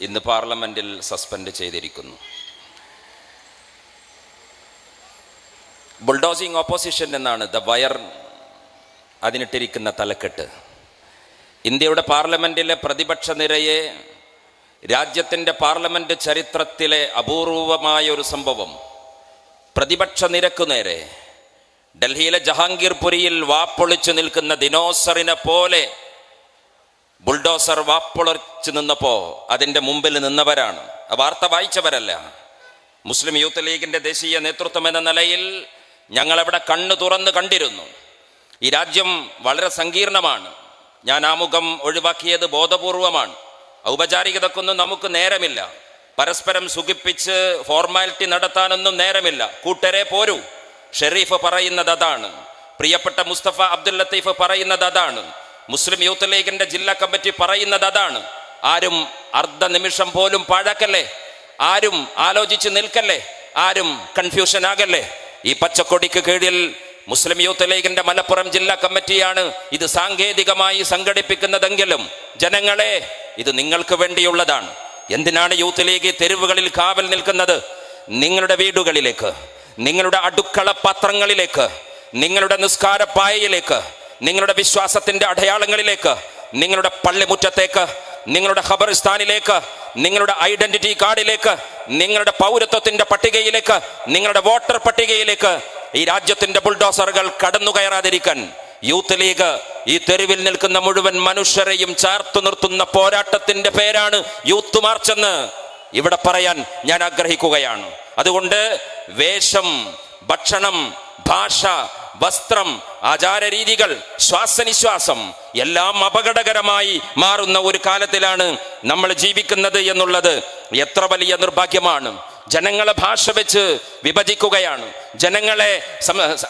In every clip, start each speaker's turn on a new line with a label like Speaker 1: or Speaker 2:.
Speaker 1: ഇന്ന് പാർലമെന്റിൽ സസ്പെൻഡ് ചെയ്തിരിക്കുന്നു. ബുൾഡോസിംഗ് ഓപ്പോസിഷൻ എന്നാണ് ദ വയർ അതിനിട്ടിരിക്കുന്ന തലക്കെട്ട്. ഇന്ത്യയുടെ പാർലമെന്റിലെ പ്രതിപക്ഷ നിരയെ രാജ്യത്തിന്റെ പാർലമെന്റ് ചരിത്രത്തിലെ അപൂർവമായ ഒരു സംഭവം. പ്രതിപക്ഷ നിരക്കു നേരെ ഡൽഹിയിലെ ജഹാംഗീർപുരിയിൽ വാപ്പൊളിച്ചു നിൽക്കുന്ന ദിനോസറിനെ പോലെ ബുൾഡോസർ വാപ്പൊളിച്ചു നിന്നപ്പോ അതിന്റെ മുമ്പിൽ നിന്നവരാണ്. വാർത്ത വായിച്ചവരല്ല. മുസ്ലിം യൂത്ത് ലീഗിന്റെ ദേശീയ നേതൃത്വം എന്ന നിലയിൽ ഞങ്ങളവിടെ കണ്ണു തുറന്ന് കണ്ടിരുന്നു. ഈ രാജ്യം വളരെ സങ്കീർണമാണ്. ഞാൻ ആമുഖം ഒഴിവാക്കിയത് ബോധപൂർവമാണ്. ഔപചാരികതക്കൊന്നും നമുക്ക് നേരമില്ല. പരസ്പരം സുഖിപ്പിച്ച് ഫോർമാലിറ്റി നടത്താനൊന്നും നേരമില്ല. കൂട്ടരെ പോരൂ. ഷെരീഫ് പറയുന്നത് അതാണ്. പ്രിയപ്പെട്ട മുസ്തഫ അബ്ദുൽ ലത്തീഫ് പറയുന്നത് അതാണ്. മുസ്ലിം യൂത്ത് ലീഗിന്റെ ജില്ലാ കമ്മിറ്റി പറയുന്നത് അതാണ്. ആരും അർദ്ധ നിമിഷം പോലും പാഴാക്കല്ലേ? ആരും ആലോചിച്ച് നിൽക്കല്ലേ? ആരും കൺഫ്യൂഷൻ ആകല്ലേ? ഈ പച്ചക്കൊടിക്ക് കീഴിൽ മുസ്ലിം യൂത്ത് ലീഗിന്റെ മലപ്പുറം ജില്ലാ കമ്മിറ്റിയാണ് ഇത് സാങ്കേതികമായി സംഘടിപ്പിക്കുന്നതെങ്കിലും ജനങ്ങളെ ഇത് നിങ്ങൾക്ക് വേണ്ടിയുള്ളതാണ്. എന്തിനാണ് യൂത്ത് ലീഗ് തെരുവുകളിൽ കാവൽ നിൽക്കുന്നത്? നിങ്ങളുടെ വീടുകളിലേക്ക് നിങ്ങളുടെ അടുക്കള പത്രങ്ങളിലേക്ക് നിങ്ങളുടെ നിസ്കാരപ്പായയിലേക്ക് നിങ്ങളുടെ വിശ്വാസത്തിന്റെ അടയാളങ്ങളിലേക്ക് നിങ്ങളുടെ പള്ളിമുറ്റത്തേക്ക് നിങ്ങളുടെ ഖബറിസ്ഥാനിലേക്ക് നിങ്ങളുടെ ഐഡന്റിറ്റി കാർഡിലേക്ക് നിങ്ങളുടെ പൗരത്വത്തിന്റെ പട്ടികയിലേക്ക് നിങ്ങളുടെ വോട്ടർ പട്ടികയിലേക്ക് ഈ രാജ്യത്തിന്റെ ബുൾഡോസറുകൾ കടന്നു കയറാതിരിക്കാൻ യൂത്ത് ലീഗ് ഈ തെരുവിൽ നിൽക്കുന്ന മുഴുവൻ മനുഷ്യരെയും ചേർത്തു നിർത്തുന്ന പോരാട്ടത്തിന്റെ പേരാണ് യൂത്ത് മാർച്ച് എന്ന് ഇവിടെ പറയാൻ ഞാൻ ആഗ്രഹിക്കുകയാണ്. അതുകൊണ്ട് വേഷം ഭക്ഷണം ഭാഷ വസ്ത്രം ആചാരരീതികൾ ശ്വാസനിശ്വാസം എല്ലാം അപകടകരമായി മാറുന്ന ഒരു കാലത്തിലാണ് നമ്മൾ ജീവിക്കുന്നത് എന്നുള്ളത്. എത്ര വലിയ നിർഭാഗ്യമാണ്. ജനങ്ങളെ ഭാഷ വെച്ച് വിഭജിക്കുകയാണ്. ജനങ്ങളെ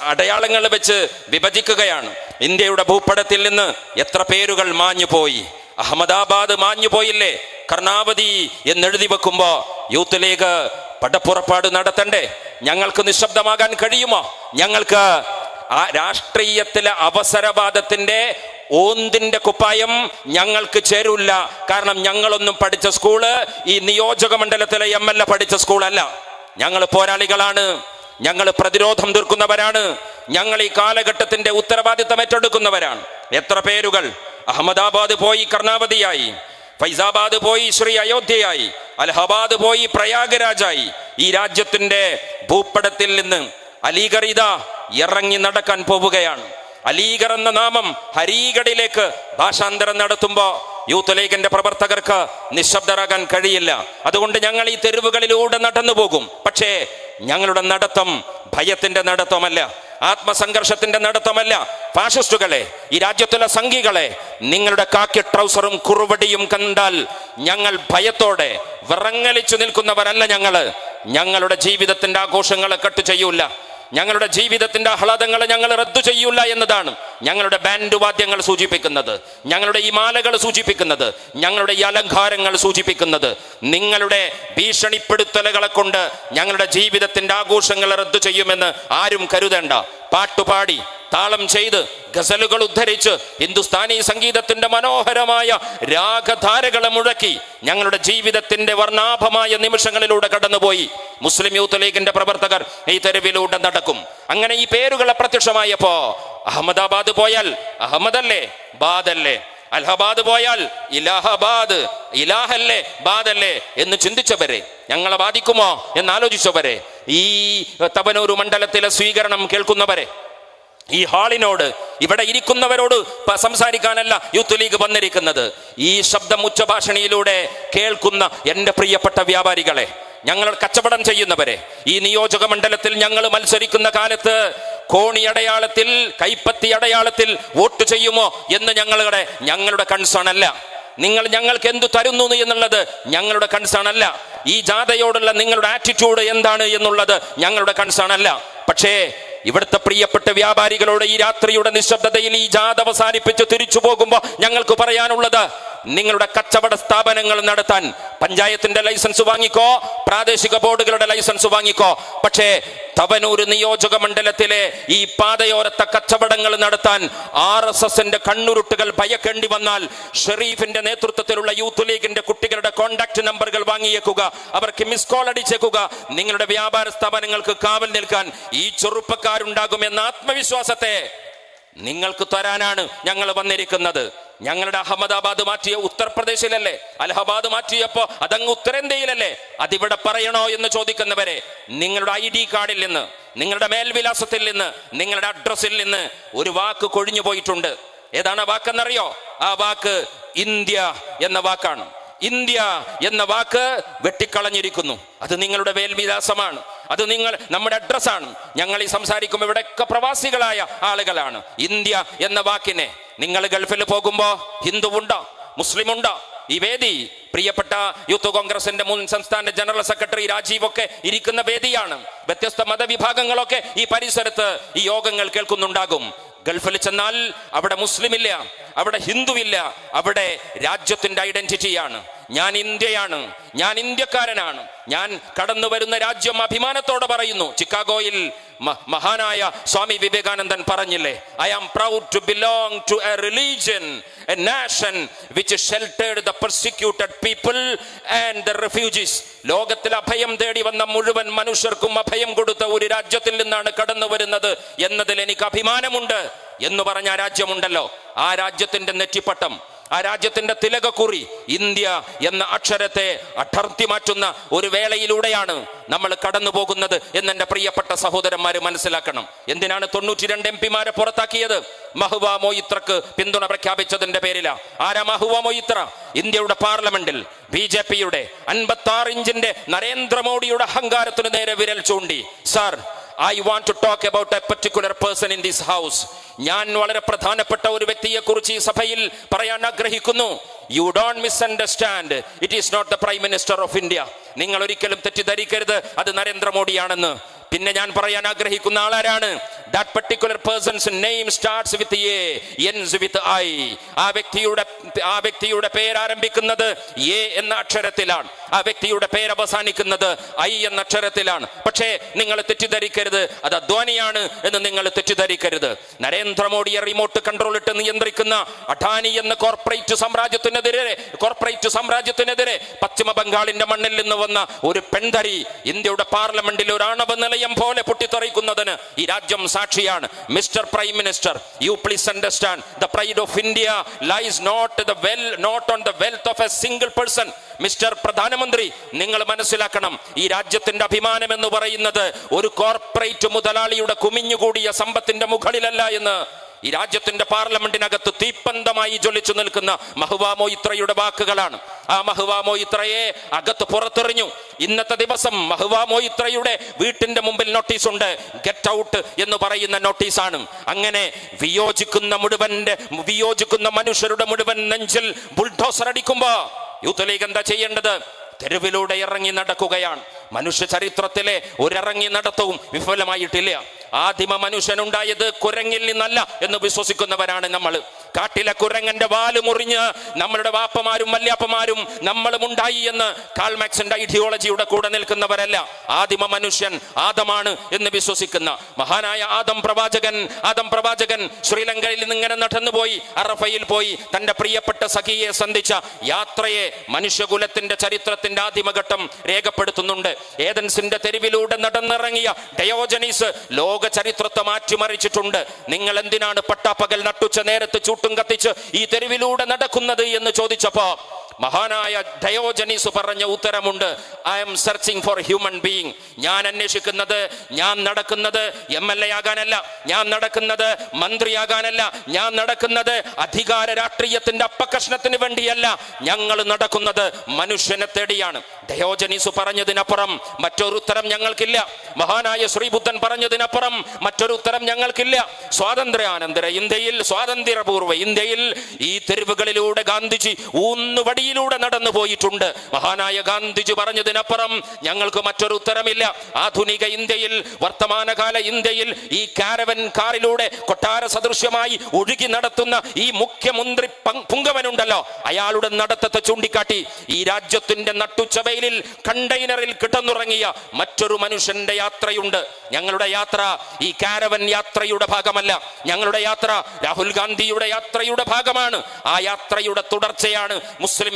Speaker 1: അടയാളങ്ങൾ വെച്ച് വിഭജിക്കുകയാണ്. ഇന്ത്യയുടെ ഭൂപടത്തിൽ നിന്ന് എത്ര പേരുകൾ മാഞ്ഞു പോയി അഹമ്മദാബാദ് മാഞ്ഞു പോയില്ലേ കർണാവതി എന്നെഴുതി വെക്കുമ്പോ യൂത്ത് ലീഗ് പടപ്പുറപ്പാട് നടത്തണ്ടേ? ഞങ്ങൾക്ക് നിശബ്ദമാകാൻ കഴിയുമോ? ഞങ്ങൾക്ക് ആ രാഷ്ട്രീയത്തിലെ അവസരവാദത്തിന്റെ ഓന്തിന്റെ കുപ്പായം ഞങ്ങൾക്ക് ചേരൂല്ല. കാരണം ഞങ്ങളൊന്നും പഠിച്ച സ്കൂൾ ഈ നിയോജക മണ്ഡലത്തിലെ എം എൽ എ പഠിച്ച സ്കൂളല്ല. ഞങ്ങൾ പോരാളികളാണ്. ഞങ്ങൾ പ്രതിരോധം തീർക്കുന്നവരാണ്. ഞങ്ങൾ ഈ കാലഘട്ടത്തിന്റെ ഉത്തരവാദിത്തം ഏറ്റെടുക്കുന്നവരാണ്. എത്ര പേരുകൾ? അഹമ്മദാബാദ് പോയി കർണാവതിയായി. ഫൈസാബാദ് പോയി ശ്രീ അയോധ്യയായി അലഹബാദ് പോയി പ്രയാഗരാജായി. ഈ രാജ്യത്തിന്റെ ഭൂപടത്തിൽ നിന്ന് അലീഗർ ഇതാ ഇറങ്ങി നടക്കാൻ പോവുകയാണ്. അലീഗർ എന്ന നാമം ഹരീഗഡിലേക്ക് ഭാഷാന്തരം നടത്തുമ്പോൾ യൂത്ത് ലീഗിന്റെ പ്രവർത്തകർക്ക് നിശബ്ദരാകാൻ കഴിയില്ല. അതുകൊണ്ട് ഞങ്ങൾ ഈ തെരുവുകളിലൂടെ നടന്നു പോകും പക്ഷേ ഞങ്ങളുടെ നടത്തം ഭയത്തിന്റെ നടത്തമല്ല. ആത്മസംഘർഷത്തിന്റെ നടത്തമല്ല. ഫാഷിസ്റ്റുകളെ ഈ രാജ്യത്തിലെ സംഘികളെ നിങ്ങളുടെ കാക്കി ട്രൗസറും കുറുവടിയും കണ്ടാൽ ഞങ്ങൾ ഭയത്തോടെ വിറങ്ങലിച്ചു നിൽക്കുന്നവരല്ല ഞങ്ങൾ. ഞങ്ങളുടെ ജീവിതത്തിന്റെ ആഘോഷങ്ങളെ കട്ട് ചെയ്യൂല. ഞങ്ങളുടെ ജീവിതത്തിന്റെ ആഹ്ലാദങ്ങളെ ഞങ്ങൾ റദ്ദു ചെയ്യൂല എന്നതാണ്. ഞങ്ങളുടെ ബാൻഡ് വാദ്യങ്ങൾ സൂചിപ്പിക്കുന്നത് ഞങ്ങളുടെ ഈ മാലകൾ സൂചിപ്പിക്കുന്നത് ഞങ്ങളുടെ ഈ അലങ്കാരങ്ങൾ സൂചിപ്പിക്കുന്നത് നിങ്ങളുടെ ഭീഷണിപ്പെടുത്തലുകളെ കൊണ്ട് ഞങ്ങളുടെ ജീവിതത്തിന്റെ ആഘോഷങ്ങൾ റദ്ദു ചെയ്യുമെന്ന് ആരും കരുതേണ്ട. പാട്ടുപാടി താളം ചെയ്ത് ഗസലുകൾ ഉദ്ധരിച്ച് ഹിന്ദുസ്ഥാനി സംഗീതത്തിന്റെ മനോഹരമായ രാഗധാരകളെ മുഴക്കി ഞങ്ങളുടെ ജീവിതത്തിന്റെ വർണാഭമായ നിമിഷങ്ങളിലൂടെ കടന്നുപോയി. മുസ്ലിം യൂത്ത് ലീഗിന്റെ പ്രവർത്തകർ ഈ തെരുവിലൂടെ നടക്കും. അങ്ങനെ ഈ പേരുകൾ അപ്രത്യക്ഷമായപ്പോ അഹമ്മദാബാദ് പോയാൽ അഹമ്മദല്ലേ? ബാദല്ലേ? അലഹബാദ് പോയാൽ ഇലാഹബാദ്. ഇലാഹല്ലേ? ബാദല്ലേ? എന്ന് ചിന്തിച്ചവരെ ഞങ്ങളെ ബാധിക്കുമോ എന്ന് ആലോചിച്ചവരെ ഈ തവനൂർ മണ്ഡലത്തിലെ സ്വീകരണം കേൾക്കുന്നവരെ ഈ ഹാളിനോട് ഇവിടെ ഇരിക്കുന്നവരോട് സംസാരിക്കാനല്ല യൂത്ത് ലീഗ് വന്നിരിക്കുന്നത്. ഈ ശബ്ദം ഉച്ചഭാഷണിയിലൂടെ കേൾക്കുന്ന എന്റെ പ്രിയപ്പെട്ട വ്യാപാരികളെ ഞങ്ങൾ കച്ചവടം ചെയ്യുന്നവരെ ഈ നിയോജക മണ്ഡലത്തിൽ ഞങ്ങൾ മത്സരിക്കുന്ന കാലത്ത് കോണി അടയാളത്തിൽ കൈപ്പത്തി അടയാളത്തിൽ വോട്ട് ചെയ്യുമോ എന്ന് ഞങ്ങളുടെ ഞങ്ങളുടെ കൺസേൺ അല്ല. നിങ്ങൾ ഞങ്ങൾക്ക് എന്തു തരുന്നു എന്നുള്ളത് ഞങ്ങളുടെ കൺസേൺ അല്ല. ഈ ജാഥയോടുള്ള നിങ്ങളുടെ ആറ്റിറ്റ്യൂഡ് എന്താണ് എന്നുള്ളത് ഞങ്ങളുടെ കൺസേൺ അല്ല. പക്ഷേ ഇവിടുത്തെ പ്രിയപ്പെട്ട വ്യാപാരികളോട് ഈ രാത്രിയുടെ നിശബ്ദതയിൽ ഈ ജാഥ അവസാനിപ്പിച്ച് തിരിച്ചു പോകുമ്പോൾ ഞങ്ങൾക്ക് പറയാനുള്ളത് നിങ്ങളുടെ കച്ചവട സ്ഥാപനങ്ങൾ നടത്താൻ പഞ്ചായത്തിന്റെ ലൈസൻസ് വാങ്ങിക്കോ പ്രാദേശിക ബോർഡുകളുടെ ലൈസൻസ് വാങ്ങിക്കോ. പക്ഷേ തവനൂർ നിയോജക മണ്ഡലത്തിലെ ഈ പാതയോരത്തെ കച്ചവടങ്ങൾ നടത്താൻ ആർ എസ് എസിന്റെ കണ്ണുരുട്ടുകൾ ഭയക്കേണ്ടി വന്നാൽ ഷെറീഫിന്റെ നേതൃത്വത്തിലുള്ള യൂത്ത് ലീഗിന്റെ കുട്ടികളുടെ കോണ്ടാക്ട് നമ്പറുകൾ വാങ്ങിയേക്കുക അവർക്ക് മിസ് കോൾ അടിച്ചേക്കുക നിങ്ങളുടെ വ്യാപാര സ്ഥാപനങ്ങൾക്ക് കാവൽ നിൽക്കാൻ ഈ ചെറുപ്പക്കാരുണ്ടാകുമെന്ന ആത്മവിശ്വാസത്തെ നിങ്ങൾക്ക് തരാനാണ് ഞങ്ങൾ വന്നിരിക്കുന്നത്. ഞങ്ങളുടെ അഹമ്മദാബാദ് മാറ്റിയ ഉത്തർപ്രദേശിലല്ലേ? അലഹബാദ് മാറ്റിയപ്പോ അതങ്ങ് ഉത്തരേന്ത്യയിലല്ലേ? അതിവിടെ പറയണോ എന്ന് ചോദിക്കുന്നവരെ നിങ്ങളുടെ ഐ ഡി കാർഡിൽ നിന്ന് നിങ്ങളുടെ മേൽവിലാസത്തിൽ നിന്ന് നിങ്ങളുടെ അഡ്രസ്സിൽ നിന്ന് ഒരു വാക്ക് കൊഴിഞ്ഞു പോയിട്ടുണ്ട്. ഏതാണ് വാക്കെന്നറിയോ? ആ വാക്ക് ഇന്ത്യ എന്ന വാക്കാണ്. ഇന്ത്യ എന്ന വാക്ക് വെട്ടിക്കളഞ്ഞിരിക്കുന്നു. അത് നിങ്ങളുടെ വേൽവിലാസമാണ് അത് നിങ്ങൾ നമ്മുടെ അഡ്രസ്സാണ്. ഞങ്ങൾ ഈ സംസാരിക്കുമ്പോൾ ഇവിടെയൊക്കെ പ്രവാസികളായ ആളുകളാണ്. ഇന്ത്യ എന്ന വാക്കിനെ നിങ്ങൾ ഗൾഫിൽ പോകുമ്പോൾ ഹിന്ദുവുണ്ടോ മുസ്ലിമുണ്ടോ ഈ വേദി പ്രിയപ്പെട്ട യൂത്ത് കോൺഗ്രസിന്റെ മുൻ സംസ്ഥാന ജനറൽ സെക്രട്ടറി രാജീവ് ഒക്കെ ഇരിക്കുന്ന വേദിയാണ്. വ്യത്യസ്ത മതവിഭാഗങ്ങളൊക്കെ ഈ പരിസരത്ത് ഈ യോഗങ്ങൾ കേൾക്കുന്നുണ്ടാകും. ഗൾഫിൽ ചെന്നാൽ അവിടെ മുസ്ലിമില്ല അവിടെ ഹിന്ദുവില്ല അവിടെ രാജ്യത്തിന്റെ ഐഡന്റിറ്റിയാണ് ഞാൻ ഇന്ത്യയാണ് ഞാൻ ഇന്ത്യക്കാരനാണ്. ഞാൻ കടന്നു വരുന്ന രാജ്യം അഭിമാനത്തോടെ പറയുന്നു. ചിക്കാഗോയിൽ മഹാനായ സ്വാമി വിവേകാനന്ദൻ പറഞ്ഞില്ലേ I am proud to belong to a religion a nation which sheltered the persecuted people and the refugees ലോകത്തിൽ അഭയം തേടി വന്ന മുഴുവൻ മനുഷ്യർക്കും അഭയം കൊടുത്ത ഒരു രാജ്യത്തിൽ നിന്നാണ് കടന്നു വരുന്നത് എന്നതിൽ എനിക്ക് അഭിമാനമുണ്ട് എന്ന് പറഞ്ഞ രാജ്യമുണ്ടല്ലോ. ആ രാജ്യത്തിന്റെ നെറ്റിപ്പട്ടം ആ രാജ്യത്തിന്റെ തിലകക്കുറി ഇന്ത്യ എന്ന അക്ഷരത്തെ അടർത്തി മാറ്റുന്ന ഒരു വേളയിലൂടെയാണ് നമ്മൾ കടന്നു പോകുന്നത് എന്ന് എന്റെ പ്രിയപ്പെട്ട സഹോദരന്മാര് മനസ്സിലാക്കണം. എന്തിനാണ് തൊണ്ണൂറ്റി രണ്ട് എം പിമാരെ പുറത്താക്കിയത്? മഹുവ മൊയ്ത്രക്ക് പിന്തുണ പ്രഖ്യാപിച്ചതിന്റെ പേരില. ആരാ മഹുവ മൊയ്ത്ര? ഇന്ത്യയുടെ പാർലമെന്റിൽ ബി ജെ പിയുടെ അൻപത്തി ആറ് ഇഞ്ചിന്റെ നരേന്ദ്രമോദിയുടെ അഹങ്കാരത്തിന് നേരെ വിരൽ ചൂണ്ടി. Sir I want to talk about a particular person in this house ഞാൻ വളരെ പ്രധാനപ്പെട്ട ഒരു വ്യക്തിയെ കുറിച്ച് ഈ സഭയിൽ പറയാൻ ആഗ്രഹിക്കുന്നു. You don't misunderstand it is not the prime minister of India നിങ്ങൾ ഒരിക്കലും തെറ്റിദ്ധരിക്കരുത്. അത് നരേന്ദ്രമോദിയാണെന്ന്. പിന്നെ ഞാൻ പറയാൻ ആഗ്രഹിക്കുന്ന ആളാരാണ്? That particular person's name starts with A ends with I ആ വ്യക്തിയുടെ ആ വ്യക്തിയുടെ പേര് ആരംഭിക്കുന്നത് എ എന്ന അക്ഷരത്തിലാണ്. ആ വ്യക്തിയുടെ പേര് അവസാനിക്കുന്നത് ഐ എന്ന അക്ഷരത്തിലാണ്. പക്ഷേ നിങ്ങൾ തെറ്റിദ്ധരിക്കരുത്. അത് അധ്വാനിയാണ് എന്ന് നിങ്ങൾ തെറ്റിദ്ധരിക്കരുത്. നരേന്ദ്രമോദിയെ റിമോട്ട് കൺട്രോൾ ഇട്ട് നിയന്ത്രിക്കുന്ന അഠാനി എന്ന കോർപ്പറേറ്റ് സാമ്രാജ്യത്തിനെതിരെ കോർപ്പറേറ്റ് സാമ്രാജ്യത്തിനെതിരെ പശ്ചിമ ബംഗാളിന്റെ മണ്ണിൽ നിന്ന് വന്ന ഒരു പെൺതരി ഇന്ത്യയുടെ പാർലമെന്റിൽ ഒരു ആണവ നിലയം പോലെ പൊട്ടിത്തെറിക്കുന്നതിന് ഈ രാജ്യം സാക്ഷിയാണ്. Mister prime minister you please understand the pride of India lies not the well not on the wealth of a single person mister പ്രധാനമന്ത്രി നിങ്ങൾ മനസ്സിലാക്കണം ഈ രാജ്യത്തിന്റെ അഭിമാനം എന്ന് പറയുന്നത് ഒരു കോർപ്പറേറ്റ് മുതലാളിയുടെ കുമിഞ്ഞുകൂടിയ സമ്പത്തിന്റെ മുകളിലല്ല എന്ന്. ഈ രാജ്യത്തിന്റെ പാർലമെന്റിനകത്ത് തീപ്പന്തമായി ജ്വലിച്ചു നിൽക്കുന്ന മഹുവാമോ ഇത്രയുടെ വാക്കുകളാണ്. ആ മഹുവാമോ ഇത്രയെ അകത്ത് പുറത്തെറിഞ്ഞു. ഇന്നത്തെ ദിവസം മഹുവാമോ ഇത്രയുടെ വീട്ടിന്റെ മുമ്പിൽ നോട്ടീസ് ഉണ്ട് ഗെറ്റ് ഔട്ട് എന്ന് പറയുന്ന നോട്ടീസാണ്. അങ്ങനെ വിയോജിക്കുന്ന മുഴുവന്റെ വിയോജിക്കുന്ന മനുഷ്യരുടെ മുഴുവൻ നെഞ്ചിൽ ബുൾഡോസർ അടിക്കുമ്പോ യൂത്ത് ലീഗ് എന്താ ചെയ്യേണ്ടത്? തെരുവിലൂടെ ഇറങ്ങി നടക്കുകയാണ്. മനുഷ്യ ചരിത്രത്തിലെ ഒരിറങ്ങി നടത്തവും വിഫലമായിട്ടില്ല. ആദിമ മനുഷ്യനുണ്ടായത് കുരങ്ങിൽ നിന്നല്ല എന്ന് വിശ്വസിക്കുന്നവരാണ് നമ്മൾ. കാട്ടിലെ കുരങ്ങന്റെ വാൽ മുറിഞ്ഞ് നമ്മളുടെ വാപ്പമാരും വല്യാപ്പമാരും നമ്മളും ഉണ്ടായി എന്ന് കാൾമാക്സിന്റെ ഐഡിയോളജിയുടെ കൂടെ നിൽക്കുന്നവരല്ല. ആദിമ മനുഷ്യൻ ആദമാണ് എന്ന് വിശ്വസിക്കുന്ന മഹാനായ ആദം പ്രവാചകൻ ആദം പ്രവാചകൻ ശ്രീലങ്കയിൽ നിന്ന് ഇങ്ങനെ നടന്നുപോയി അറഫയിൽ പോയി തന്റെ പ്രിയപ്പെട്ട സഖിയെ സന്ധിച്ച യാത്രയെ മനുഷ്യകുലത്തിന്റെ ചരിത്രത്തിന്റെ ആദിമഘട്ടം രേഖപ്പെടുത്തുന്നുണ്ട്. ഏതൻസിന്റെ തെരുവിലൂടെ നടന്നിറങ്ങിയ ഡയോജനീസ് ലോക ചരിത്രത്തെ മാറ്റിമറിച്ചിട്ടുണ്ട്. നിങ്ങൾ എന്തിനാണ് പട്ടാപ്പകൽ നട്ടുച്ച നേരത്ത് ചൂട്ടും കത്തിച്ച് ഈ തെരുവിലൂടെ നടക്കുന്നത് എന്ന് ചോദിച്ചപ്പോ മഹാനായ ഡയോജനീസ് പറഞ്ഞ ഉത്തരമുണ്ട്. I am searching for human being ഞാൻ അന്വേഷിക്കുന്നത് ഞാൻ നടക്കുന്നത് എം എൽ എ ആകാനല്ല. ഞാൻ നടക്കുന്നത് മന്ത്രിയാകാനല്ല ഞാൻ നടക്കുന്നത് അധികാര രാഷ്ട്രീയത്തിന്റെ അപ്പകഷ്ണത്തിന് വേണ്ടിയല്ല. ഞങ്ങൾ നടക്കുന്നത് മനുഷ്യനെ തേടിയാണ്. ഡയോജനീസ് പറഞ്ഞതിനപ്പുറം മറ്റൊരു ഉത്തരം ഞങ്ങൾക്കില്ല. മഹാനായ ശ്രീബുദ്ധൻ പറഞ്ഞതിനപ്പുറം മറ്റൊരു ഉത്തരം ഞങ്ങൾക്കില്ല. സ്വാതന്ത്ര്യാനന്തര ഇന്ത്യയിൽ സ്വാതന്ത്ര്യപൂർവ ഇന്ത്യയിൽ ഈ തെരുവുകളിലൂടെ ഗാന്ധിജി ഊന്നുവടിയിലൂടെ നടന്നു പോയിട്ടുണ്ട്. മഹാനായ ഗാന്ധിജി പറഞ്ഞതിനപ്പുറം ഞങ്ങൾക്ക് മറ്റൊരു ഉത്തരമില്ല. ആധുനിക ഇന്ത്യയിൽ വർത്തമാനകാല ഇന്ത്യയിൽ ഈ കാരവൻ കാറിലൂടെ കൊട്ടാര സദൃശ്യമായി ഒഴുകി നടത്തുന്ന ഈ മുഖ്യമന്ത്രി പങ്- പുങ്കവനുണ്ടല്ലോ. അയാളുടെ നടത്തത്തെ ചൂണ്ടിക്കാട്ടി ഈ രാജ്യത്തിന്റെ നട്ടുച്ചവയിലിൽ കണ്ടെയ്നറിൽ കിടന്നുറങ്ങിയ മറ്റൊരു മനുഷ്യന്റെ യാത്രയുണ്ട്. ഞങ്ങളുടെ യാത്ര ഈ കാരവൻ യാത്രയുടെ ഭാഗമല്ല. ഞങ്ങളുടെ യാത്ര രാഹുൽ ഗാന്ധിയുടെ യാത്രയുടെ ഭാഗമാണ്. ആ യാത്രയുടെ തുടർച്ചയാണ്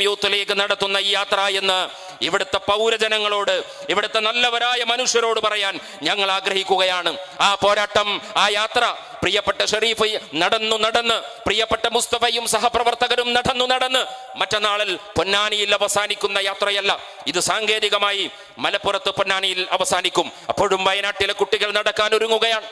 Speaker 1: മുസ്ലിം യൂത്ത് ലീഗ് നടത്തുന്ന ഈ യാത്ര എന്ന് ഇവിടുത്തെ പൗരജനങ്ങളോട് ഇവിടുത്തെ നല്ലവരായ മനുഷ്യരോട് പറയാൻ ഞങ്ങൾ ആഗ്രഹിക്കുകയാണ്. ആ പോരാട്ടം ആ യാത്ര പ്രിയപ്പെട്ട ഷെരീഫ് നടന്നു നടന്ന് പ്രിയപ്പെട്ട മുസ്തഫയും സഹപ്രവർത്തകരും നടന്നു നടന്ന് മറ്റന്നാളിൽ പൊന്നാനിയിൽ അവസാനിക്കുന്ന യാത്രയല്ല. ഇത് സാങ്കേതികമായി മലപ്പുറത്ത് പൊന്നാനിയിൽ അവസാനിക്കും. അപ്പോഴും വയനാട്ടിലെ കുട്ടികൾ നടക്കാൻ ഒരുങ്ങുകയാണ്.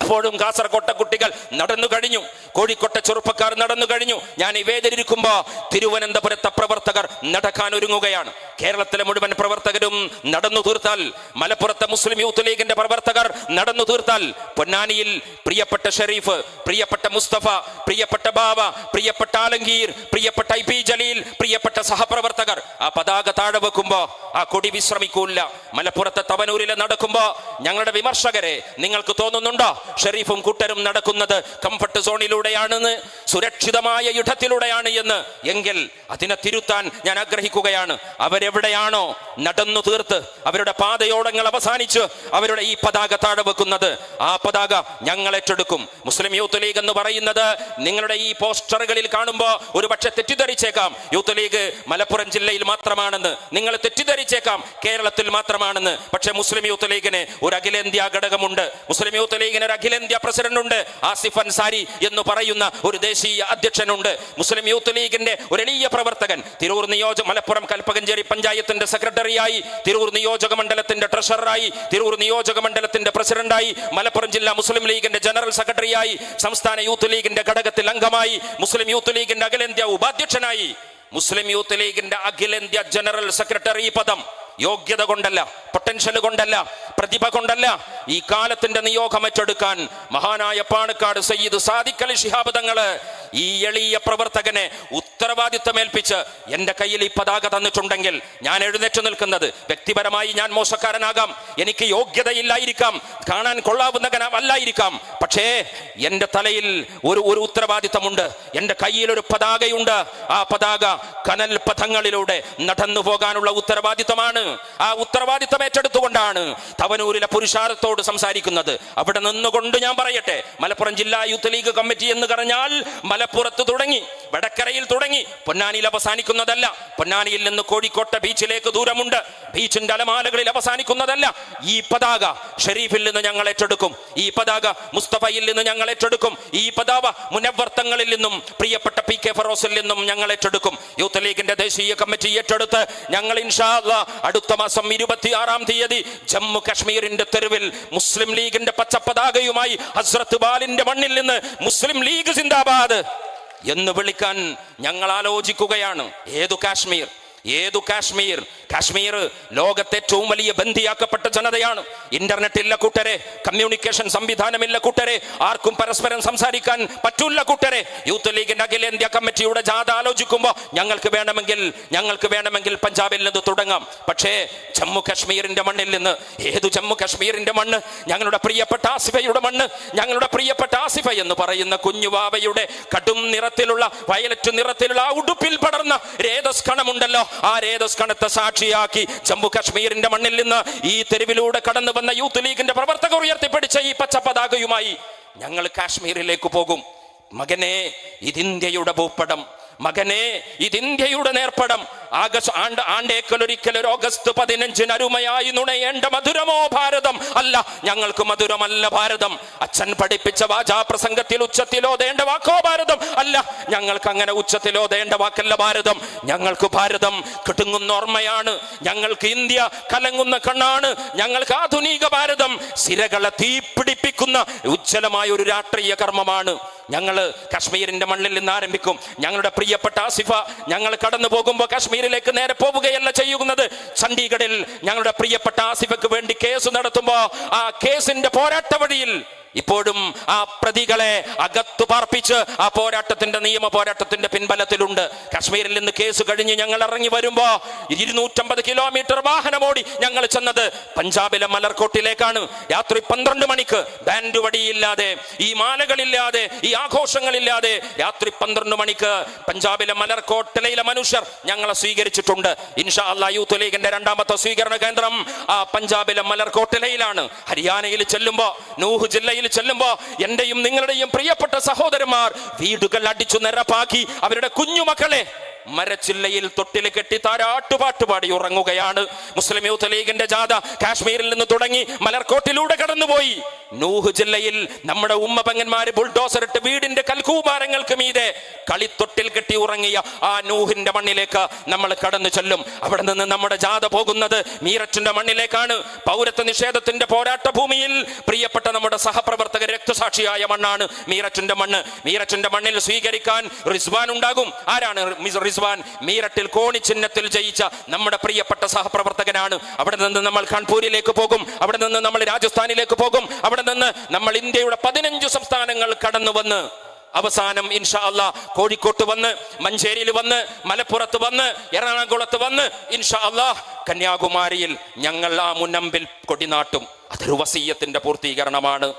Speaker 1: അപ്പോഴും കാസർകോട്ടെ കുട്ടികൾ നടന്നു കഴിഞ്ഞു. കോഴിക്കോട്ടെ ചെറുപ്പക്കാർ നടന്നു കഴിഞ്ഞു. ഞാൻ ഈ വേദനിരിക്കുമ്പോ തിരുവനന്തപുരത്തെ പ്രവർത്തകർ നടക്കാൻ ഒരുങ്ങുകയാണ്. കേരളത്തിലെ മുഴുവൻ പ്രവർത്തകരും നടന്നു തീർത്താൽ മലപ്പുറത്തെ മുസ്ലിം യൂത്ത് ലീഗിന്റെ പ്രവർത്തകർ നടന്നു തീർത്താൽ പൊന്നാനിയിൽ പ്രിയപ്പെട്ട ഷെരീഫ് പ്രിയപ്പെട്ട മുസ്തഫ പ്രിയപ്പെട്ട ബാവ പ്രിയപ്പെട്ട ആലങ്കീർ പ്രിയപ്പെട്ട ഐ പി ജലീൽ പ്രിയപ്പെട്ട സഹപ്രവർത്തകർ ആ പതാക താഴെ വെക്കുമ്പോ ആ കൊടി വിശ്രമിക്കൂല മലപ്പുറത്തെ തവനൂരിലെ നടക്കുമ്പോ ഞങ്ങളുടെ വിമർശകരെ നിങ്ങൾക്ക് തോന്നുന്നുണ്ടോ? ഷെരീഫും കൂട്ടരും നടക്കുന്നത് കംഫർട്ട് സോണിലൂടെയാണെന്ന് സുരക്ഷിതമായ യുദ്ധത്തിലൂടെയാണ് എന്ന്. എങ്കിൽ അതിനെ തിരുത്താൻ ഞാൻ ആഗ്രഹിക്കുകയാണ്. അവരെവിടെയാണോ നടന്നു തീർത്ത് അവരുടെ പാതയോടങ്ങൾ അവസാനിച്ച് അവരുടെ ഈ പതാക താഴെ വെക്കുന്നത്. ആ പതാക ഞങ്ങൾ ഏറ്റെടുക്കും. മുസ്ലിം യൂത്ത് ലീഗ് എന്ന് പറയുന്നത് നിങ്ങളുടെ ഈ പോസ്റ്ററുകളിൽ കാണുമ്പോൾ ഒരു പക്ഷെ തെറ്റിദ്ധരിച്ചേക്കാം. യൂത്ത് ലീഗ് മലപ്പുറം ജില്ലയിൽ മാത്രമാണെന്ന്. നിങ്ങൾ തെറ്റിദ്ധരിച്ചേക്കാം. കേരളത്തിൽ മാത്രമാണെന്ന്. പക്ഷേ മുസ്ലിം യൂത്ത് ലീഗിന് ഒരു അഖിലേന്ത്യാ ഘടകമുണ്ട്. മുസ്ലിം യൂത്ത് ലീഗിന് അഖിലേന്ത്യാ പ്രസിഡന്റ് ഉണ്ട് ആസിഫ് അൻസാരി എന്ന് പറയുന്ന ഒരു ദേശീയ അധ്യക്ഷനുണ്ട്. മുസ്ലിം യൂത്ത് ലീഗിന്റെ ഒരു എളിയ പ്രവർത്തകൻ. തിരൂർ നിയോജക മലപ്പുറം കൽപ്പകഞ്ചേരി പഞ്ചായത്തിന്റെ സെക്രട്ടറിയായി തിരൂർ നിയോജക മണ്ഡലത്തിന്റെ ട്രഷററായി തിരൂർ നിയോജക മണ്ഡലത്തിന്റെ പ്രസിഡന്റായി മലപ്പുറം ജില്ലാ മുസ്ലിം ലീഗിന്റെ ജനറൽ സെക്രട്ടറിയായി സംസ്ഥാന യൂത്ത് ലീഗിന്റെ ഘടകത്തിൽ അംഗമായി മുസ്ലിം യൂത്ത് ലീഗിന്റെ അഖിലേന്ത്യാ ഉപാധ്യക്ഷനായി മുസ്ലിം യൂത്ത് ലീഗിന്റെ അഖിലേന്ത്യാ ജനറൽ സെക്രട്ടറി പദം യോഗ്യത കൊണ്ടല്ല പൊട്ടൻഷ്യൽ കൊണ്ടല്ല പ്രതിഭ കൊണ്ടല്ല ഈ കാലത്തിന്റെ നിയോഗം ഏറ്റെടുക്കാൻ മഹാനായ പാണക്കാട് സയ്യിദ് സാദിഖലി ശിഹാബ് തങ്ങൾ ഈ എളിയ പ്രവർത്തകനെ ഉത്തരവാദിത്തമേൽപ്പിച്ച് എന്റെ കയ്യിൽ ഈ പതാക തന്നിട്ടുണ്ടെങ്കിൽ ഞാൻ എഴുന്നേറ്റ് നിൽക്കുന്നത്. വ്യക്തിപരമായി ഞാൻ മോശക്കാരനാകാം. എനിക്ക് യോഗ്യതയില്ലായിരിക്കാം. കാണാൻ കൊള്ളാവുന്നവനല്ലായിരിക്കാം പക്ഷേ എന്റെ തലയിൽ ഒരു ഒരു ഉത്തരവാദിത്തമുണ്ട്. എന്റെ കയ്യിൽ ഒരു പതാകയുണ്ട്. ആ പതാക കനൽ പഥങ്ങളിലൂടെ നടന്നു പോകാനുള്ള ഉത്തരവാദിത്തമാണ് ആ ഉത്തരവാദിത്തം ഏറ്റെടുത്തുകൊണ്ടാണ് തവനൂരിലെ പുരുഷാരത്തോട് സംസാരിക്കുന്നത്. അവിടെ നിന്നുകൊണ്ട് ഞാൻ പറയട്ടെ മലപ്പുറം ജില്ലാ യൂത്ത് ലീഗ് കമ്മിറ്റി എന്ന് പറഞ്ഞാൽ മലപ്പുറത്ത് തുടങ്ങി വടക്കരയിൽ തുടങ്ങി പൊന്നാനിയിൽ അവസാനിക്കുന്നതല്ല പൊന്നാനിയിൽ നിന്ന് കോഴിക്കോട്ടെ ബീച്ചിലേക്ക് ദൂരമുണ്ട് ബീച്ചിന്റെ അലമാലകളിൽ അവസാനിക്കുന്നതല്ല ഈ പതാക ഷെരീഫിൽ നിന്ന് ഞങ്ങൾ ഏറ്റെടുക്കും ഈ പതാക മുസ്തഫയിൽ നിന്ന് ഞങ്ങൾ ഏറ്റെടുക്കും ഈ പതാക മുനവർത്തങ്ങളിൽ നിന്നും പ്രിയപ്പെട്ട പി കെ ഫറോസിൽ നിന്നും ഞങ്ങൾ ഏറ്റെടുക്കും. യൂത്ത് ലീഗിന്റെ ദേശീയ കമ്മിറ്റി ഏറ്റെടുത്ത് ഞങ്ങൾ ഇൻഷാ അടുത്ത മാസം ഇരുപത്തിയാറാം തീയതി ജമ്മു കാശ്മീരിന്റെ തെരുവിൽ മുസ്ലിം ലീഗിന്റെ പച്ചപ്പതാകയുമായി ഹസ്രത്ത് ബാലിന്റെ മണ്ണിൽ നിന്ന് മുസ്ലിം ലീഗ് സിന്ദാബാദ് എന്ന് വിളിക്കാൻ ഞങ്ങൾ ആലോചിക്കുകയാണ്. ഏതു കാശ്മീർ? ഏതു കാശ്മീർ? കാശ്മീർ ലോകത്തെ ഏറ്റവും വലിയ ബന്ധിയാക്കപ്പെട്ട ജനതയാണ്. ഇന്റർനെറ്റ് ഇല്ല കൂട്ടരെ കമ്മ്യൂണിക്കേഷൻ സംവിധാനമില്ല കൂട്ടരെ ആർക്കും പരസ്പരം സംസാരിക്കാൻ പറ്റൂല കൂട്ടരെ. യൂത്ത് ലീഗിന്റെ അഖിലേന്ത്യാ കമ്മിറ്റിയുടെ ജാഥ ആലോചിക്കുമ്പോൾ ഞങ്ങൾക്ക് വേണമെങ്കിൽ ഞങ്ങൾക്ക് വേണമെങ്കിൽ പഞ്ചാബിൽ നിന്ന് തുടങ്ങാം. പക്ഷേ ജമ്മു കാശ്മീരിന്റെ മണ്ണിൽ നിന്ന് ഏതു ജമ്മു കാശ്മീരിന്റെ മണ്ണ്? ഞങ്ങളുടെ പ്രിയപ്പെട്ട ആസിഫയുടെ മണ്ണ് ഞങ്ങളുടെ പ്രിയപ്പെട്ട ആസിഫ എന്ന് പറയുന്ന കുഞ്ഞുവാവയുടെ കടും നിറത്തിലുള്ള വയലറ്റ് നിറത്തിലുള്ള ആ ഉടുപ്പിൽ പടർന്ന രേതസ്കണമുണ്ടല്ലോ. ആ രേതസ് കണത്തെ സാക്ഷിയാക്കി ജമ്മു കാശ്മീരിന്റെ മണ്ണിൽ നിന്ന് ഈ തെരുവിലൂടെ കടന്നു വന്ന യൂത്ത് ലീഗിന്റെ പ്രവർത്തകർ ഉയർത്തിപ്പിടിച്ച ഈ പച്ച പതാകയുമായി ഞങ്ങൾ കാശ്മീരിലേക്ക് പോകും. മകനെ ഇതിന്ത്യയുടെ ഭൂപടം മകനെ ഇത് ഇന്ത്യയുടെ നേർപ്പടം. ആഗസ്റ്റ് ആണ്ട് ആണ്ടേക്കലൊരിക്കൽ ഒരു ഓഗസ്റ്റ് പതിനഞ്ചിന് അരുമയായി നുണയേണ്ട മധുരമോ ഭാരതം? അല്ല ഞങ്ങൾക്ക് മധുരമല്ല ഭാരതം. അച്ഛൻ പഠിപ്പിച്ച വാചാ പ്രസംഗത്തിൽ ഉച്ചത്തിലോതേണ്ട വാക്കോ ഭാരതം? അല്ല ഞങ്ങൾക്ക് അങ്ങനെ ഉച്ചത്തിലോതേണ്ട വാക്കല്ല ഭാരതം. ഞങ്ങൾക്ക് ഭാരതം കിട്ടുങ്ങുന്ന ഓർമ്മയാണ്. ഞങ്ങൾക്ക് ഇന്ത്യ കലങ്ങുന്ന കണ്ണാണ്. ഞങ്ങൾക്ക് ആധുനിക ഭാരതം. സിരകളെ തീപിടിപ്പിക്കുന്ന ഉജ്ജ്വലമായ ഒരു രാഷ്ട്രീയ കർമ്മമാണ്. ഞങ്ങൾ കാശ്മീരിന്റെ മണ്ണിൽ നിന്ന് ആരംഭിക്കും. ഞങ്ങളുടെ പ്രിയപ്പെട്ട ആസിഫ ഞങ്ങൾ കടന്നു പോകുമ്പോൾ കാശ്മീരിലേക്ക് നേരെ പോവുകയല്ല ചെയ്യുന്നത്. ചണ്ഡീഗഡിൽ ഞങ്ങളുടെ പ്രിയപ്പെട്ട ആസിഫയ്ക്ക് വേണ്ടി കേസ് നടത്തുമ്പോൾ ആ കേസിന്റെ പോരാട്ട വഴിയിൽ ഇപ്പോഴും ആ പ്രതികളെ അകത്തു പാർപ്പിച്ച് ആ പോരാട്ടത്തിന്റെ നിയമ പോരാട്ടത്തിന്റെ പിൻബലത്തിലുണ്ട്. കാശ്മീരിൽ നിന്ന് കേസ് കഴിഞ്ഞ് ഞങ്ങൾ ഇറങ്ങി വരുമ്പോ ഇരുന്നൂറ്റമ്പത് കിലോമീറ്റർ വാഹനമോടി ഞങ്ങൾ ചെന്നത് പഞ്ചാബിലെ മലർക്കോട്ടിലേക്കാണ് രാത്രി പന്ത്രണ്ട് മണിക്ക് ബാൻഡ് വടിയില്ലാതെ ഈ മാലകളില്ലാതെ ഈ ആഘോഷങ്ങളില്ലാതെ രാത്രി പന്ത്രണ്ട് മണിക്ക് പഞ്ചാബിലെ മലർക്കോട്ടിലയിലെ മനുഷ്യർ ഞങ്ങളെ സ്വീകരിച്ചിട്ടുണ്ട്. ഇൻഷാ അല്ലാ യൂത്ത് ലീഗിന്റെ രണ്ടാമത്തെ സ്വീകരണ കേന്ദ്രം ആ പഞ്ചാബിലെ മലർക്കോട്ടിലയിലാണ് ഹരിയാനയിൽ ചെല്ലുമ്പോ നൂഹ് ജില്ലയിൽ ചെല്ലുമ്പോ എന്റെയും നിങ്ങളുടെയും പ്രിയപ്പെട്ട സഹോദരന്മാർ വീടുകൾ അടിച്ചു നിരപ്പാക്കി അവരുടെ കുഞ്ഞുമക്കളെ മരച്ചില്ലയിൽ തൊട്ടിൽ കെട്ടി താരാട്ടുപാട്ടുപാടി ഉറങ്ങുകയാണ്. മുസ്ലിം യൂത്ത് ലീഗിന്റെ ജാഥ കാശ്മീരിൽ നിന്ന് തുടങ്ങി മലർക്കോട്ടിലൂടെ കടന്നുപോയി. നൂഹ് ജില്ലയിൽ നമ്മുടെ ഉമ്മപങ്ങന്മാര് ബുൾഡോസർ ഇട്ട് വീടിന്റെ കൽക്കൂമാരങ്ങൾക്ക് മീതെ കളിത്തൊട്ടിൽ കെട്ടി ഉറങ്ങിയ ആ നൂഹിന്റെ മണ്ണിലേക്ക് നമ്മൾ കടന്നു ചെല്ലും. അവിടെ നിന്ന് നമ്മുടെ ജാഥ പോകുന്നത് മീററ്റിന്റെ മണ്ണിലേക്കാണ്. പൗരത്വ നിഷേധത്തിന്റെ പോരാട്ട ഭൂമിയിൽ പ്രിയപ്പെട്ട നമ്മുടെ സഹപ്രവർത്തകർ രക്തസാക്ഷിയായ മണ്ണാണ് മീററ്റിന്റെ മണ്ണ്. മീററ്റിന്റെ മണ്ണിൽ സ്വീകരിക്കാൻ റിസ്വാൻ ഉണ്ടാകും. ആരാണ് റിസ്വാൻ മീററ്റിൽ കോണി ചിഹ്നത്തിൽ ജയിച്ച നമ്മുടെ പ്രിയപ്പെട്ട സഹപ്രവർത്തകനാണ്. അവിടെ നിന്ന് നമ്മൾ കാൺപൂരിലേക്ക് പോകും. അവിടെ നിന്ന് നമ്മൾ രാജസ്ഥാനിലേക്ക് പോകും. അവിടെ നിന്ന് നമ്മൾ ഇന്ത്യയുടെ പതിനഞ്ച് സംസ്ഥാനങ്ങൾ കടന്നു വന്ന് അവസാനം ഇൻഷാ അല്ലാ കോഴിക്കോട്ട് വന്ന് മഞ്ചേരിയിൽ വന്ന് മലപ്പുറത്ത് വന്ന് എറണാകുളത്ത് വന്ന് ഇൻഷാ അല്ലാ കന്യാകുമാരിയിൽ ഞങ്ങൾ ആ മുന്നമ്പിൽ കൊടിനാട്ടും. അതൊരു വസീയത്തിന്റെ പൂർത്തീകരണമാണ്.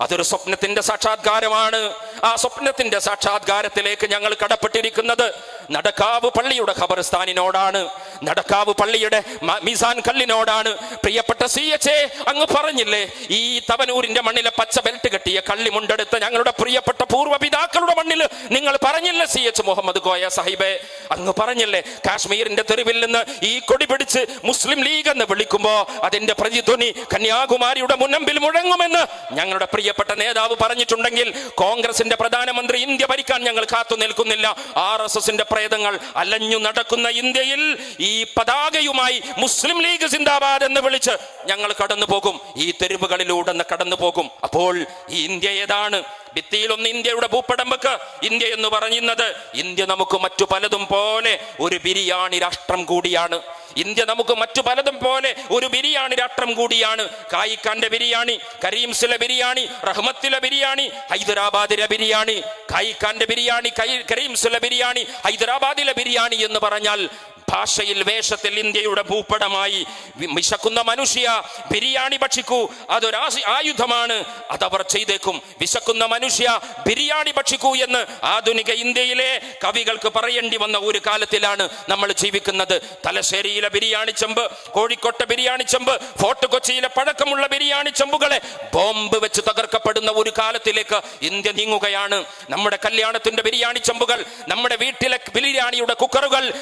Speaker 1: അതൊരു സ്വപ്നത്തിന്റെ സാക്ഷാത്കാരമാണ്. ആ സ്വപ്നത്തിന്റെ സാക്ഷാത്കാരത്തിലേക്ക് ഞങ്ങൾ കടപ്പെട്ടിരിക്കുന്നത്. നടക്കാവ് പള്ളിയുടെ ഖബർസ്ഥാനിനോടാണ് നടക്കാവ് പള്ളിയുടെ മിസാൻ കല്ലിനോടാണ്. പ്രിയപ്പെട്ട സി എച്ച് അങ്ങ് പറഞ്ഞില്ലേ ഈ തവനൂരിന്റെ മണ്ണിലെ പച്ച ബെൽറ്റ് കെട്ടിയ കള്ളി മുണ്ടെടുത്ത ഞങ്ങളുടെ പ്രിയപ്പെട്ട പൂർവപിതാക്കളുടെ മണ്ണിൽ നിങ്ങൾ പറഞ്ഞില്ലേ സി എച്ച് മുഹമ്മദ് കോയ സാഹിബെ? അങ്ങ് പറഞ്ഞില്ലേ കാശ്മീരിന്റെ തെരുവിൽ നിന്ന് ഈ കൊടി പിടിച്ച് മുസ്ലിം ലീഗ് എന്ന് വിളിക്കുമ്പോ അതിന്റെ പ്രതിധ്വനി കന്യാകുമാരിയുടെ മുന്നമ്പിൽ മുഴങ്ങുമെന്ന് ഞങ്ങളുടെ പ്രിയപ്പെട്ട നേതാവ് പറഞ്ഞിട്ടുണ്ടെങ്കിൽ കോൺഗ്രസിന്റെ പ്രധാനമന്ത്രി ഇന്ത്യ ഭരിക്കാൻ ഞങ്ങൾ കാത്തു നിൽക്കുന്നില്ല. ആർ എസ് എസിന്റെ പ്രേതങ്ങൾ അലഞ്ഞു നടക്കുന്ന ഇന്ത്യയിൽ ഈ പതാകയുമായി മുസ്ലിം ലീഗ് സിന്ദാബാദ് എന്ന് വിളിച്ച് ഞങ്ങൾ കടന്നു പോകും. ഈ തെരുവുകളിലൂടെ കടന്നു പോകും. അപ്പോൾ ഈ ഇന്ത്യ ഏതാണ്? ഭിത്തിയിലൊന്ന് ഇന്ത്യയുടെ ഭൂപടം വെക്ക്. ഇന്ത്യ എന്ന് പറയുന്നത് ഇന്ത്യ നമുക്ക് മറ്റു പലതും പോലെ ഒരു ബിരിയാണി രാഷ്ട്രം കൂടിയാണ്. ഇന്ത്യ നമുക്ക് മറ്റു പലതും പോലെ ഒരു ബിരിയാണി രാഷ്ട്രം കൂടിയാണ്. കായിക്കാന്റെ ബിരിയാണി കരീംസിലെ ബിരിയാണി റഹ്മത്തിലെ ബിരിയാണി ഹൈദരാബാദിലെ ബിരിയാണി കായിക്കാന്റെ ബിരിയാണി കരീംസിലെ ബിരിയാണി ഹൈദരാബാദിലെ ബിരിയാണി എന്ന് പറഞ്ഞാൽ ഭാഷയിൽ വേഷത്തിൽ ഇന്ത്യയുടെ ഭൂപടമായി വിശക്കുന്ന മനുഷ്യ ബിരിയാണി ഭക്ഷിക്കൂ. അതൊരു ആയുധമാണ്. അതവർ ചെയ്തേക്കും. വിശക്കുന്ന മനുഷ്യ ബിരിയാണി ഭക്ഷിക്കൂ എന്ന് ആധുനിക ഇന്ത്യയിലെ കവികൾക്ക് പറയേണ്ടി വന്ന ഒരു കാലത്തിലാണ് നമ്മൾ ജീവിക്കുന്നത്. തലശ്ശേരിയിലെ ബിരിയാണി ചെമ്പ് കോഴിക്കോട്ടെ ബിരിയാണി ചെമ്പ് ഫോർട്ട് കൊച്ചിയിലെ പഴക്കമുള്ള ബിരിയാണി ചെമ്പുകളെ ബോംബ് വെച്ച് തകർക്കപ്പെടുന്ന ഒരു കാലത്തിലേക്ക് ഇന്ത്യ നീങ്ങുകയാണ്. നമ്മുടെ കല്യാണത്തിന്റെ ബിരിയാണി ചെമ്പുകൾ നമ്മുടെ വീട്ടിലെ ബിരിയാണിയുടെ കുക്കറുകൾ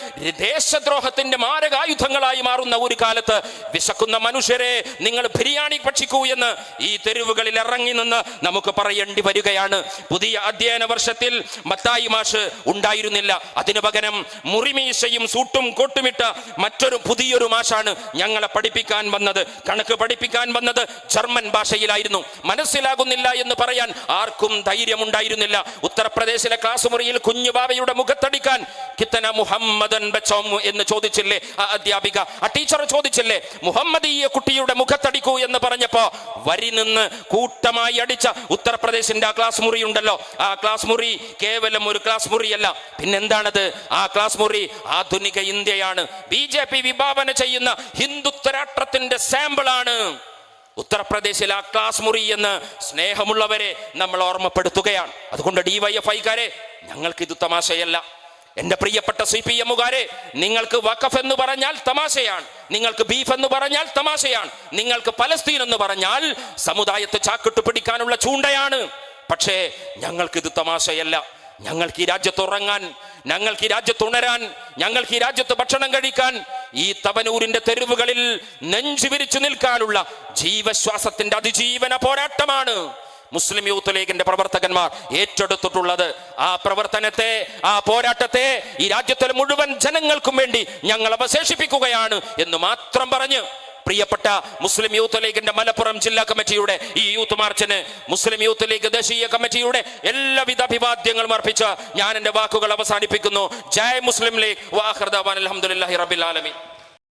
Speaker 1: ദേശദ്രോഹത്തിന്റെ മാരകായുധങ്ങളായി മാറുന്ന ഒരു കാലത്ത് വിശക്കുന്ന മനുഷ്യരെ നിങ്ങൾ ബിരിയാണി ഭക്ഷിക്കൂ എന്ന് ഈ തെരുവുകളിൽ ഇറങ്ങി നിന്ന് നമുക്ക് പറയേണ്ടി വരികയാണ്. പുതിയ അധ്യയന വർഷത്തിൽ മത്തായി മാഷ് ഉണ്ടായിരുന്നില്ല. അതിനു പകരം മുറിമീശയും സൂട്ടും കൊട്ടുമിട്ട മറ്റൊരു പുതിയൊരു മാഷാണ് ഞങ്ങളെ പഠിപ്പിക്കാൻ വന്നത്. കണക്ക് പഠിപ്പിക്കാൻ വന്നത് ജർമ്മൻ ഭാഷയിലായിരുന്നു. മനസ്സിലാകുന്നില്ല എന്ന് പറയാൻ ആർക്കും ധൈര്യമുണ്ടായിരുന്നില്ല. ഉത്തർപ്രദേശിലെ ക്ലാസ് മുറിയിൽ കുഞ്ഞുബാബയുടെ മുഖത്തടിക്കാൻ കിത്തന മുഹമ്മദൻ എന്ന് ചോദിച്ചില്ലേ ആ അധ്യാപിക? ആ ടീച്ചർ ചോദിച്ചില്ലേ മുഹമ്മദ് ഈ കുട്ടിയുടെ മുഖത്തടിക്കൂ എന്ന് പറഞ്ഞപ്പോ വരി നിന്ന് കൂട്ടമായി അടിച്ച ഉത്തർപ്രദേശിന്റെ ആ ക്ലാസ് മുറി ഉണ്ടല്ലോ ആ ക്ലാസ് മുറി കേവലം ഒരു ക്ലാസ് മുറിയല്ല. പിന്നെന്താണത്? ആ ക്ലാസ് മുറി ആധുനിക ഇന്ത്യയാണ്. ബി ജെ പി വിഭാവന ചെയ്യുന്ന ഹിന്ദുത്വ രാഷ്ട്രത്തിന്റെ സാമ്പിളാണ്. ഉത്തർപ്രദേശിൽ ആ ക്ലാസ് മുറി എന്ന് സ്നേഹമുള്ളവരെ നമ്മൾ ഓർമ്മപ്പെടുത്തുകയാണ്. അതുകൊണ്ട് ഡി വൈ എഫ് ഞങ്ങൾക്ക് ഇത് തമാശയല്ല. എന്റെ പ്രിയപ്പെട്ട സി പി എമ്മുകാരെ നിങ്ങൾക്ക് വഖഫ് എന്ന് പറഞ്ഞാൽ തമാശയാണ്. നിങ്ങൾക്ക് ബീഫ് എന്ന് പറഞ്ഞാൽ തമാശയാണ്. നിങ്ങൾക്ക് പലസ്തീൻ എന്ന് പറഞ്ഞാൽ സമുദായത്തെ ചാക്കിട്ട് പിടിക്കാനുള്ള ചൂണ്ടയാണ്. പക്ഷേ ഞങ്ങൾക്ക് ഇത് തമാശയല്ല. ഞങ്ങൾക്ക് ഈ രാജ്യത്ത് ഉറങ്ങാൻ ഞങ്ങൾക്ക് ഈ രാജ്യത്ത് ഉണരാൻ ഞങ്ങൾക്ക് ഈ രാജ്യത്ത് ഭക്ഷണം കഴിക്കാൻ ഈ തവനൂരിന്റെ തെരുവുകളിൽ നെഞ്ചു വിരിച്ചു നിൽക്കാനുള്ള ജീവശ്വാസത്തിന്റെ അതിജീവന പോരാട്ടമാണ്. മുസ്ലിം യൂത്ത് ലീഗിന്റെ പ്രവർത്തകന്മാർ ഏറ്റെടുത്തിട്ടുള്ളത്. ആ പ്രവർത്തനത്തെ ആ പോരാട്ടത്തെ ഈ രാജ്യത്തിലെ മുഴുവൻ ജനങ്ങൾക്കും വേണ്ടി ഞങ്ങൾ അവശേഷിപ്പിക്കുകയാണ് എന്ന് മാത്രം പറഞ്ഞ് പ്രിയപ്പെട്ട മുസ്ലിം യൂത്ത് ലീഗിന്റെ മലപ്പുറം ജില്ലാ കമ്മിറ്റിയുടെ ഈ യൂത്ത് മാർച്ചിന് മുസ്ലിം യൂത്ത് ലീഗ് ദേശീയ കമ്മിറ്റിയുടെ എല്ലാവിധ അഭിവാദ്യങ്ങളും അർപ്പിച്ച ഞാൻ എന്റെ വാക്കുകൾ അവസാനിപ്പിക്കുന്നു. ജയ് മുസ്ലിം ലീഗ്. വാഹർദാൻ അലഹമുല്ലാഹി റബിൽ ആലമീൻ.